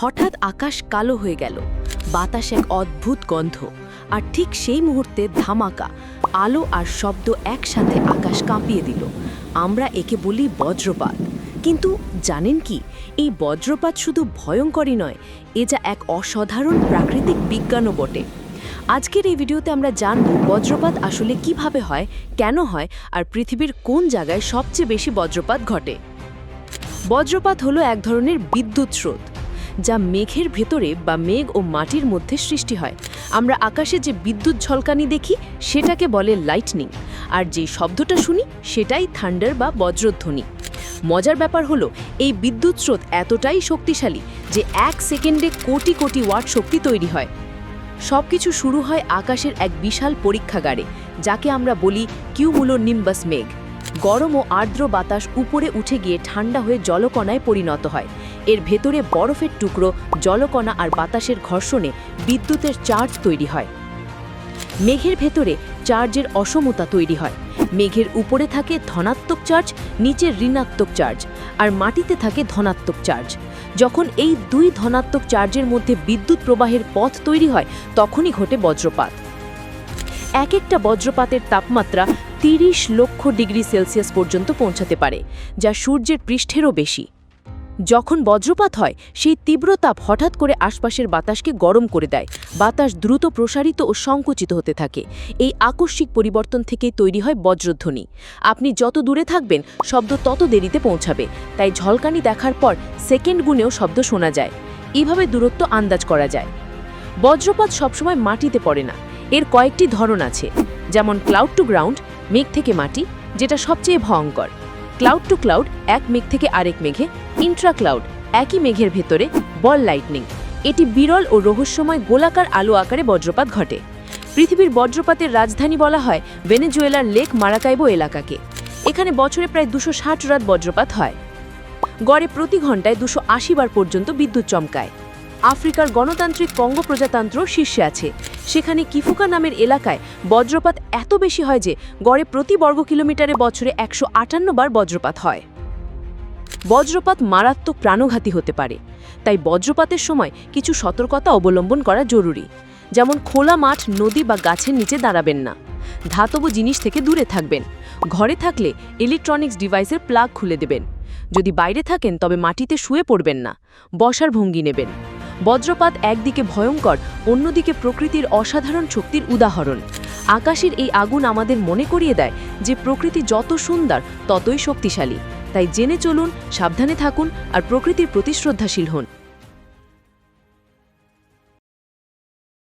হঠাৎ আকাশ কালো হয়ে গেল। বাতাস এক অদ্ভুত গন্ধ। আর ঠিক সেই মুহূর্তে ধামাকা, আলো আর শব্দ একসাথে আকাশ কাঁপিয়ে দিল। আমরা একে বলি বজ্রপাত। কিন্তু জানেন কি, এই বজ্রপাত শুধু ভয়ঙ্করই নয়, এ যা এক অসাধারণ প্রাকৃতিক বিজ্ঞানও বটে। আজকের এই ভিডিওতে আমরা জানব বজ্রপাত আসলে কীভাবে হয়, কেন হয়, আর পৃথিবীর কোন জায়গায় সবচেয়ে বেশি বজ্রপাত ঘটে। বজ্রপাত হলো এক ধরনের বিদ্যুৎ স্রোত। যা মেঘের ভেতরে বা মেঘ ও মাটির মধ্যে সৃষ্টি হয়। আমরা আকাশে যে বিদ্যুৎ ঝলকানি দেখি, সেটাকে বলে লাইটনিং আর যে শব্দটা শুনি, সেটাই থান্ডার বা বজ্রধ্বনি। মজার ব্যাপার হলো, এই বিদ্যুৎ স্রোত এতটাই শক্তিশালী যে এক সেকেন্ডে কোটি কোটি ওয়াট শক্তি তৈরি হয়। সবকিছু শুরু হয় আকাশের এক বিশাল পরীক্ষাগারে, যাকে আমরা বলি কিউমুলো নিম্বাস মেঘ। গরম ও আর্দ্র বাতাস উপরে উঠে গিয়ে ঠান্ডা হয়ে জলকণায় পরিণত হয়। এর ভেতরে বরফের টুকরো, জলকণা আর বাতাসের ঘর্ষণে বিদ্যুতের চার্জ তৈরি হয়। মেঘের ভেতরে চার্জের অসমতা তৈরি হয়। মেঘের উপরে থাকে ধনাত্মক চার্জ, নিচে ঋণাত্মক চার্জ, আর মাটিতে থাকে ধনাত্মক চার্জ। যখন এই দুই ধনাত্মক চার্জের মধ্যে বিদ্যুৎ প্রবাহের পথ তৈরি হয়, তখনই ঘটে বজ্রপাত। এক একটা বজ্রপাতের তাপমাত্রা তিরিশ লক্ষ ডিগ্রি সেলসিয়াস পর্যন্ত পৌঁছাতে পারে, যা সূর্যের পৃষ্ঠেরও বেশি। যখন বজ্রপাত হয়, সেই তীব্র তাপ হঠাৎ করে আশপাশের বাতাসকে গরম করে দেয়। বাতাস দ্রুত প্রসারিত ও সংকুচিত হতে থাকে। এই আকস্মিক পরিবর্তন থেকেই তৈরি হয় বজ্রধ্বনি। আপনি যত দূরে থাকবেন, শব্দ তত দেরিতে পৌঁছাবে। তাই ঝলকানি দেখার পর সেকেন্ড গুণেও শব্দ শোনা যায়। এভাবে দূরত্ব আন্দাজ করা যায়। বজ্রপাত সবসময় মাটিতে পড়ে না। এর কয়েকটি ধরন আছে। যেমন ক্লাউড টু গ্রাউন্ড, মেঘ থেকে মাটি, যেটা সবচেয়ে ভয়ঙ্কর। ক্লাউড টু ক্লাউড এক মেঘ থেকে আরেক মেঘে ইন্ট্রা ক্লাউড একই মেঘের ভেতরে, বল লাইটনিং এটি বিরল ও রহস্যময় গোলাকার আলো আকারে বজ্রপাত ঘটে। পৃথিবীর বজ্রপাতের রাজধানী বলা হয় ভেনেজুয়েলার লেক মারাকাইবো এলাকাকে। এখানে বছরে প্রায় দুশো ষাট রাত বজ্রপাত হয়। গড়ে প্রতি ঘন্টায় দুশো আশি বার পর্যন্ত বিদ্যুৎ চমকায়। আফ্রিকার গণতান্ত্রিক কঙ্গো প্রজাতন্ত্র শীর্ষে আছে। সেখানে কিফুকা নামের এলাকায় বজ্রপাত এত বেশি হয় যে গড়ে প্রতি বর্গ কিলোমিটারে বছরে একশো আটান্ন বার বজ্রপাত হয়। বজ্রপাত মারাত্মক প্রাণঘাতী হতে পারে। তাই বজ্রপাতের সময় কিছু সতর্কতা অবলম্বন করা জরুরি। যেমন খোলা মাঠ, নদী বা গাছের নিচে দাঁড়াবেন না। ধাতব জিনিস থেকে দূরে থাকবেন। ঘরে থাকলে ইলেকট্রনিক্স ডিভাইসের প্লাগ খুলে দেবেন। যদি বাইরে থাকেন, তবে মাটিতে শুয়ে পড়বেন না। বসার ভঙ্গি নেবেন। বজ্রপাত একদিকে ভয়ঙ্কর, অন্যদিকে প্রকৃতির অসাধারণ শক্তির উদাহরণ। আকাশের এই আগুন আমাদের মনে করিয়ে দেয় যে প্রকৃতি যত সুন্দর, ততই শক্তিশালী। তাই জেনে চলুন, সাবধানে থাকুন আর প্রকৃতির প্রতি শ্রদ্ধাশীল হন।